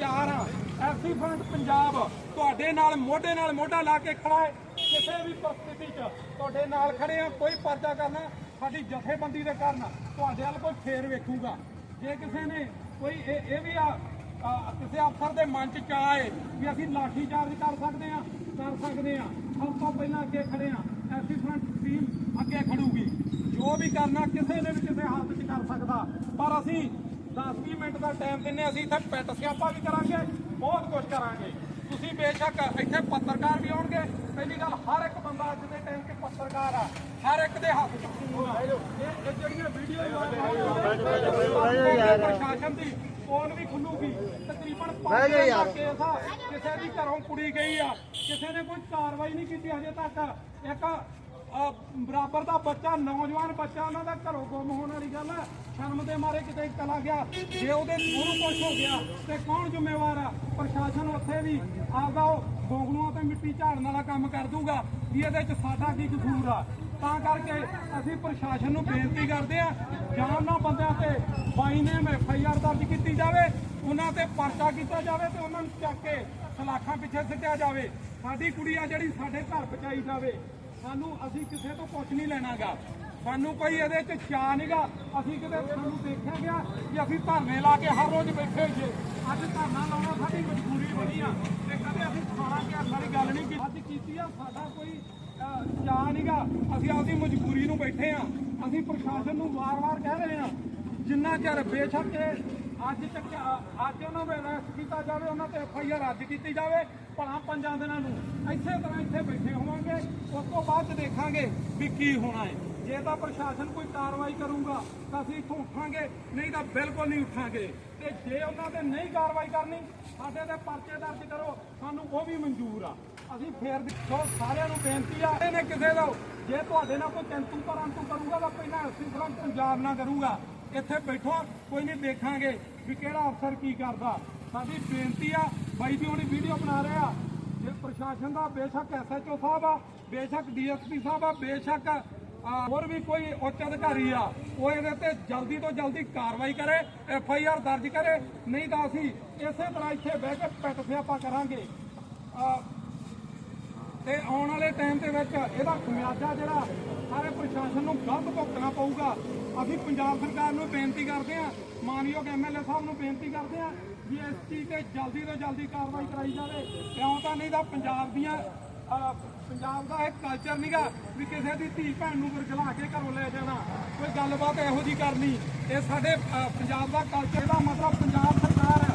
ਤਿਆਰ ਆ। ਐਸੀ ਫਰੰਟ ਪੰਜਾਬ ਤੁਹਾਡੇ ਨਾਲ, ਮੋਢੇ ਨਾਲ ਮੋਢਾ ਲਾ ਕੇ ਖੜਾ ਹੈ। ਕਿਸੇ ਵੀ ਪਰਿਸਥਿਤੀ 'ਚ ਤੁਹਾਡੇ ਨਾਲ ਖੜੇ ਆ, ਕੋਈ ਪਰਚਾ ਕਰਨਾ, ਸਾਡੀ ਜਥੇਬੰਦੀ ਦੇ ਕਾਰਨ ਤੁਹਾਡੇ ਵੱਲ ਕੋਈ ਫੇਰ ਵੇਖੂਗਾ। ਜੇ ਕਿਸੇ ਨੇ ਕੋਈ ਇਹ ਇਹ ਵੀ ਆ ਕਿਸੇ ਅਫਸਰ ਦੇ ਮਨ 'ਚ ਚਾਹ ਹੈ ਵੀ ਅਸੀਂ ਲਾਠੀ ਚਾਰਜ ਕਰ ਸਕਦੇ ਆ, ਕਰ ਸਕਦੇ ਆ। ਸਭ ਤੋਂ ਪਹਿਲਾਂ ਅੱਗੇ ਖੜੇ ਆ ਐਸੀ ਫਰੰਟ ਟੀਮ ਅੱਗੇ ਖੜੂਗੀ। ਜੋ ਵੀ ਕਰਨਾ ਕਿਸੇ ਨੇ ਵੀ ਕਿਸੇ ਹਾਲਤ 'ਚ ਕਰ ਸਕਦਾ। ਪਰ ਅਸੀਂ 10-20 ਮਿੰਟ ਦਾ ਟਾਈਮ ਦਿੰਨੇ ਅਸੀਂ ਇੱਥੇ ਪੈਟ ਸਿਆਪਾ ਵੀ ਕਰਾਂਗੇ ਬਹੁਤ ਕੁਝ ਕਰਾਂਗੇ। ਤੁਸੀਂ ਬੇਸ਼ੱਕ ਇੱਥੇ ਪੱਤਰਕਾਰ ਵੀ ਆਉਣਗੇ। ਪਹਿਲੀ ਗੱਲ ਹਰ ਇੱਕ ਬੰਦਾ ਅੱਜ ਦੇ ਟਾਈਮ 'ਚ ਪੱਤਰਕਾਰ ਆ। ਹਰ ਇੱਕ ਦੇ ਹੱਥ 'ਚ। ਫੋਨ ਆ ਇਹ ਜਿਹੜੀਆਂ ਵੀਡੀਓ ਪ੍ਰਸ਼ਾਸਨ ਦੀ ਫੋਨ ਵੀ ਖੁੱਲੂਗੀ। ਤਕਰੀਬਨ 5 ਦਾ ਕੇਸ ਆ। ਕਿਸੇ ਦੀ ਘਰੋਂ ਕੁੜੀ ਗਈ ਆ। ਕਿਸੇ ਨੇ ਕੋਈ ਕਾਰਵਾਈ ਨਹੀਂ ਕੀਤੀ ਹਜੇ ਤੱਕ। ਇੱਕ ਬਰਾਬਰ ਦਾ ਬੱਚਾ, ਨੌਜਵਾਨ ਬੱਚਾ, ਉਹਨਾਂ ਦਾ ਘਰੋਂ ਗੁੰਮ ਹੋਣ ਵਾਲੀ ਗੱਲ ਹੈ। ਸ਼ਰਮ ਦੇ ਮਾਰੇ ਕਿਤੇ ਚਲਾ ਗਿਆ। ਜੇ ਉਹਦੇ ਮੂੰਹ ਕੁਛ ਹੋ ਗਿਆ, ਤੇ ਕੌਣ ਜ਼ਿੰਮੇਵਾਰ ਆ? ਪ੍ਰਸ਼ਾਸਨ ਉੱਥੇ ਵੀ ਆਪਦਾ ਗੋਗਲੂਆਂ ਤੇ ਮਿੱਟੀ ਝਾੜਨ ਵਾਲਾ ਕੰਮ ਕਰ ਦੂਗਾ ਵੀ ਇਹਦੇ ਚ ਸਾਡਾ ਕੀ ਕਸੂਰ ਆ? ਤਾਂ ਕਰਕੇ ਅਸੀਂ ਪ੍ਰਸ਼ਾਸਨ ਨੂੰ ਬੇਨਤੀ ਕਰਦੇ ਆ ਉਹਨਾਂ ਬੰਦਿਆਂ ਤੇ ਬਾਈ ਨੇ ਐਫ ਆਈ ਆਰ ਦਰਜ ਕੀਤੀ ਜਾਵੇ, ਉਹਨਾਂ ਤੇ ਪਰਚਾ ਕੀਤਾ ਜਾਵੇ ਤੇ ਉਹਨਾਂ ਨੂੰ ਚੱਕ ਕੇ ਸਲਾਖਾਂ ਪਿੱਛੇ ਸਿੱਟਿਆ ਜਾਵੇ। ਸਾਡੀ ਕੁੜੀ ਆ ਜਿਹੜੀ ਸਾਡੇ ਘਰ ਪਹੁੰਚਾਈ ਜਾਵੇ। ਸਾਨੂੰ ਅਸੀਂ ਕਿਸੇ ਤੋਂ ਕੁਝ ਨਹੀਂ ਲੈਣਾਗਾ। ਸਾਨੂੰ ਕੋਈ ਇਹਦੇ ਚ ਚਾਹ ਨਹੀਂਗਾ ਅਸੀਂ ਕਿਤੇ ਸਾਨੂੰ ਦੇਖਿਆ ਗਿਆ ਕਿ ਅਸੀਂ ਧਰਨੇ ਲਾ ਕੇ ਹਰ ਰੋਜ਼ ਬੈਠੇ ਹੋਈਏ। ਅੱਜ ਧਰਨਾ ਲਾਉਣਾ ਸਾਡੀ ਮਜਬੂਰੀ ਬਣੀ ਆ। ਤੇ ਕਦੇ ਅਸੀਂ ਖਾਣਾ ਕਿ ਸਾਡੀ ਗੱਲ ਨਹੀਂ ਕੀਤੀ। ਅੱਜ ਕੀਤੀ ਆ ਸਾਡਾ ਕੋਈ ਅਹ, ਚਾਅ ਨਹੀਂਗਾ ਅਸੀਂ ਆਪਦੀ ਮਜਬੂਰੀ ਨੂੰ ਬੈਠੇ ਆ। ਅਸੀਂ ਪ੍ਰਸ਼ਾਸਨ ਨੂੰ ਵਾਰ-ਵਾਰ ਕਹਿ ਰਹੇ ਆ। ਜਿੰਨਾ ਚਿਰ ਬੇਸ਼ੱਕ ਅੱਜ ਤੱਕ ਅੱਜ ਉਹਨਾਂ ਨੂੰ ਅਰੈਸਟ ਕੀਤਾ ਜਾਵੇ, ਉਹਨਾਂ ਤੇ ਐਫ ਆਈ ਆਰ ਰੱਦ ਕੀਤੀ ਜਾਵੇ, ਭਲਾ ਪੰਜਾਂ ਦਿਨਾਂ ਨੂੰ। ਇਸੇ ਤਰ੍ਹਾਂ ਇੱਥੇ ਬੈਠੇ ਹੋਵਾਂਗੇ, ਉਸ ਤੋਂ ਬਾਅਦ 'ਚ ਦੇਖਾਂਗੇ ਵੀ ਕੀ ਹੋਣਾ ਹੈ। ਜੇ ਤਾਂ ਪ੍ਰਸ਼ਾਸਨ ਕੋਈ ਕਾਰਵਾਈ ਕਰੂਗਾ, ਤਾਂ ਅਸੀਂ ਇੱਥੋਂ ਉੱਠਾਂਗੇ, ਨਹੀਂ ਤਾਂ ਬਿਲਕੁਲ ਨਹੀਂ ਉੱਠਾਂਗੇ। ਤੇ ਜੇ ਉਹਨਾਂ ਤੇ ਨਹੀਂ ਕਾਰਵਾਈ ਕਰਨੀ, ਸਾਡੇ ਤੇ ਪਰਚੇ ਦਰਜ ਕਰੋ, ਸਾਨੂੰ ਉਹ ਵੀ ਮਨਜ਼ੂਰ ਆ। ਅਸੀਂ ਫੇਰ ਦੇਖੋ, ਸਾਰਿਆਂ ਨੂੰ ਬੇਨਤੀ ਆ ਇਹਨੇ ਕਿਸੇ ਦਾ ਜੇ ਤੁਹਾਡੇ ਨਾਲ ਕੋਈ ਤੰਤੂ ਪਰੰਤੂ ਕਰੂਗਾ, ਤਾਂ ਪਹਿਲਾਂ ਅਸੀਂ ਫਰੰਟ ਪੰਜਾਬ ਨਾਲ ਕਰੂਗਾ। ਇੱਥੇ ਬੈਠੋ, ਕੋਈ ਨਹੀਂ ਦੇਖਾਂਗੇ ਵੀ ਕਿਹੜਾ ਅਫਸਰ ਕੀ ਕਰਦਾ। ਸਾਡੀ ਬੇਨਤੀ ਆ, ਬਾਈ ਜੀ ਹੁਣੀ ਵੀਡੀਓ ਬਣਾ ਰਹੇ ਆ। ਜੇ ਪ੍ਰਸ਼ਾਸਨ ਦਾ ਬੇਸ਼ੱਕ ਐਸਐਚਓ ਸਾਹਿਬ ਆ, ਬੇਸ਼ੱਕ ਡੀਐਸਪੀ ਸਾਹਿਬ ਆ, ਬੇਸ਼ੱਕ ਹੋਰ ਵੀ ਕੋਈ ਉੱਚ ਅਧਿਕਾਰੀ ਆ, ਉਹ ਇਹਦੇ ਤੇ ਜਲਦੀ ਤੋਂ ਜਲਦੀ ਕਾਰਵਾਈ ਕਰੇ, ਐਫ ਆਈ ਆਰ ਦਰਜ ਕਰੇ। ਨਹੀਂ ਤਾਂ ਅਸੀਂ ਇਸੇ ਤਰ੍ਹਾਂ ਇੱਥੇ ਬਹਿ ਕੇ ਪਿੱਟ ਸਿਆਪਾ ਕਰਾਂਗੇ। ਤੇ ਆਉਣ ਵਾਲੇ ਟਾਈਮ ਦੇ ਵਿੱਚ ਇਹਦਾ ਖਮਿਆਜਾ ਜਿਹੜਾ, ਸਾਰੇ ਪ੍ਰਸ਼ਾਸਨ ਨੂੰ ਗਲਤ ਭੁਗਤਣਾ ਪਊਗਾ। ਅਸੀਂ ਪੰਜਾਬ ਸਰਕਾਰ ਨੂੰ ਬੇਨਤੀ ਕਰਦੇ ਹਾਂ, ਮਾਨਯੋਗ ਐਮਐਲਏ ਸਾਹਿਬ ਨੂੰ ਬੇਨਤੀ ਕਰਦੇ ਹਾਂ ਵੀ ਇਸ ਚੀਜ਼ ਤੇ ਜਲਦੀ ਤੋਂ ਜਲਦੀ ਕਾਰਵਾਈ ਕਰਾਈ ਜਾਵੇ। ਕਿਉਂ ਤਾਂ ਨਹੀਂ ਤਾਂ ਪੰਜਾਬ ਦੀਆਂ ਪੰਜਾਬ ਦਾ ਇਹ ਕਲਚਰ ਨਹੀਂਗਾ ਵੀ ਕਿਸੇ ਦੀ ਧੀ ਭੈਣ ਨੂੰ ਵਰਗਲਾ ਕੇ ਘਰੋਂ ਲੈ ਜਾਣਾ। ਕੋਈ ਗੱਲਬਾਤ ਇਹੋ ਜੀ ਕਰਨੀ। ਇਹ ਸਾਡੇ ਪੰਜਾਬ ਦਾ ਕਲਚਰ ਦਾ ਮਤਲਬ ਪੰਜਾਬ ਸਰਕਾਰ